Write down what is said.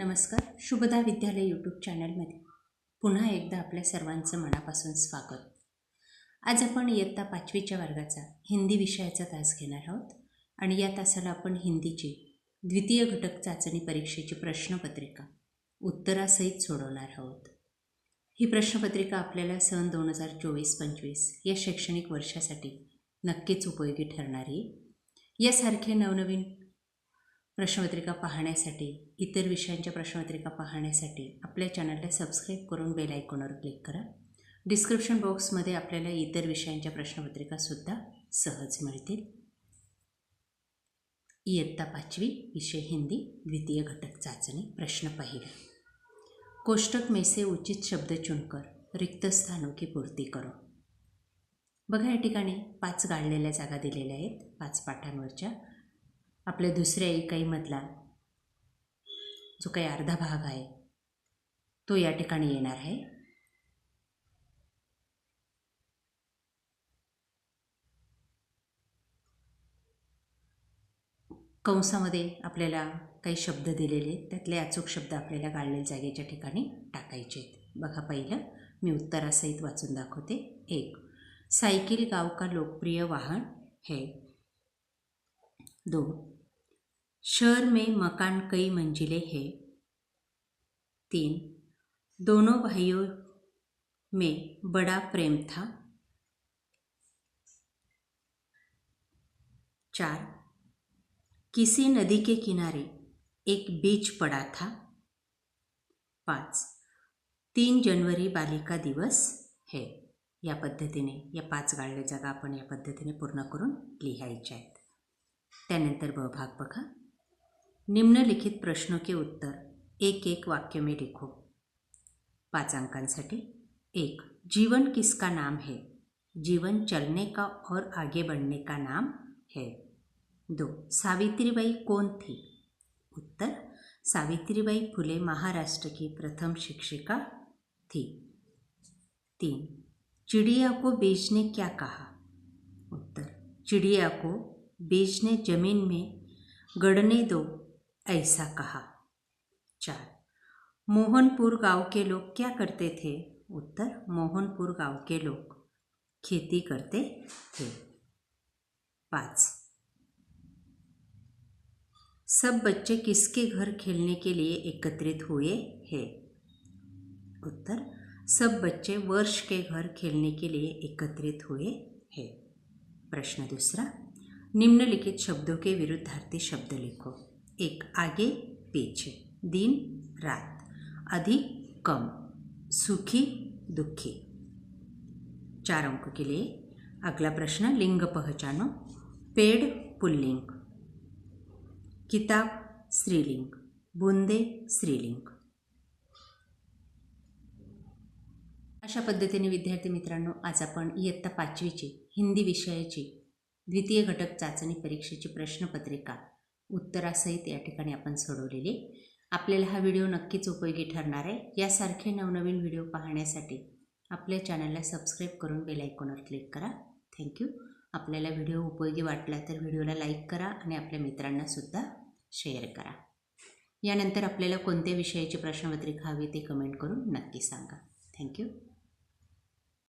नमस्कार शुभदा विद्यालय यूट्यूब चॅनलमध्ये पुन्हा एकदा आपल्या सर्वांचं मनापासून स्वागत. आज आपण इयत्ता पाचवीच्या वर्गाचा हिंदी विषयाचा तास घेणार आहोत आणि या तासाला आपण हिंदीची द्वितीय घटक चाचणी परीक्षेची प्रश्नपत्रिका उत्तरासहित सोडवणार आहोत. ही प्रश्नपत्रिका आपल्याला सन दोन हजार चोवीस पंचवीस या शैक्षणिक वर्षासाठी नक्कीच उपयोगी ठरणारी. आहे. यासारखे नवनवीन प्रश्नपत्रिका पाहण्यासाठी इतर विषयांच्या प्रश्नपत्रिका पाहण्यासाठी आपल्या चॅनलला सबस्क्राईब करून बेल आयकॉनवर क्लिक करा. डिस्क्रिप्शन बॉक्समध्ये आपल्याला इतर विषयांच्या प्रश्नपत्रिकासुद्धा सहज मिळतील. इयत्ता पाचवी विषय हिंदी द्वितीय घटक चाचणी प्रश्न पहिला. कोष्टक मेसे उचित शब्द चुनकर रिक्त स्थानों की पूर्ती करो. बघा या ठिकाणी पाच गाळलेल्या जागा दिलेल्या आहेत पाच पाठांवरच्या. आपल्या दुसऱ्या इकाईमधला जो काही अर्धा भाग आहे तो या ठिकाणी येणार आहे. कंसामध्ये आपल्याला काही शब्द दिलेले त्यातले अचूक शब्द आपल्याला गाळलेल्या जागेच्या ठिकाणी टाकायचे आहेत. बघा पहिलं मी उत्तरासहित वाचून दाखवते. एक सायकल गाव का लोकप्रिय वाहन है. दोन शहर में मकान कई मंजिलें हैं। तीन, दोनों भाइयों में बड़ा प्रेम था। चार, किसी नदी के किनारे एक बीच पड़ा था। पाच, तीन जनवरी बालिका दिवस है। या पद्धतीने, या पाच गाळल्या जागा आपण या पद्धतीने पूर्ण करून लिहायच्या आहेत. त्यानंतर ब भाग बघा. निम्नलिखित प्रश्नों के उत्तर एक एक वाक्य में लिखो। पाच अंकांसाठी। एक, जीवन किसका नाम है? जीवन चलने का और आगे बढ़ने का नाम है। दो, सावित्रीबाई कौन थी? उत्तर, सावित्रीबाई फुले महाराष्ट्र की प्रथम शिक्षिका थी। तीन, चिड़िया को बेचने क्या कहा? उत्तर, चिड़िया को बेचने ज़मीन में गड़ने दो। ऐसा कहा। चार। मोहनपुर गाँव के लोग क्या करते थे? उत्तर, मोहनपुर गाँव के लोग खेती करते थे। पाँच। सब बच्चे किसके घर खेलने के लिए एकत्रित हुए हैं? उत्तर, सब बच्चे वर्ष के घर खेलने के लिए एकत्रित हुए हैं। प्रश्न दूसरा। निम्नलिखित शब्दों के विरुद्धार्थी शब्द लिखो। एक आगे पीछे दिन रात अधिक कम सुखी दुखी। चार अंकों के लिए अगला प्रश्न लिंग पहचानो। पेड़ पुल्लिंग। किताब स्त्रीलिंग। बुंदे स्त्रीलिंग। अशा पद्धतीने विद्यार्थी मित्रांनो आज आपण इयत्ता पाचवीची हिंदी विषयाची द्वितीय घटक चाचणी परीक्षेची प्रश्नपत्रिका उत्तरासहित या ठिकाणी आपण सोडवलेली. आपल्याला हा व्हिडिओ नक्कीच उपयोगी ठरणार आहे. यासारखे नवनवीन व्हिडिओ पाहण्यासाठी आपल्या चॅनलला सबस्क्राईब करून बेल आयकॉनवर क्लिक करा. थँक्यू आपल्याला व्हिडिओ उपयोगी वाटला तर व्हिडिओला लाईक करा आणि आपल्या मित्रांनासुद्धा शेअर करा. यानंतर आपल्याला कोणत्या विषयाची प्रश्नपत्रिका हवी ते कमेंट करून नक्की सांगा. थँक्यू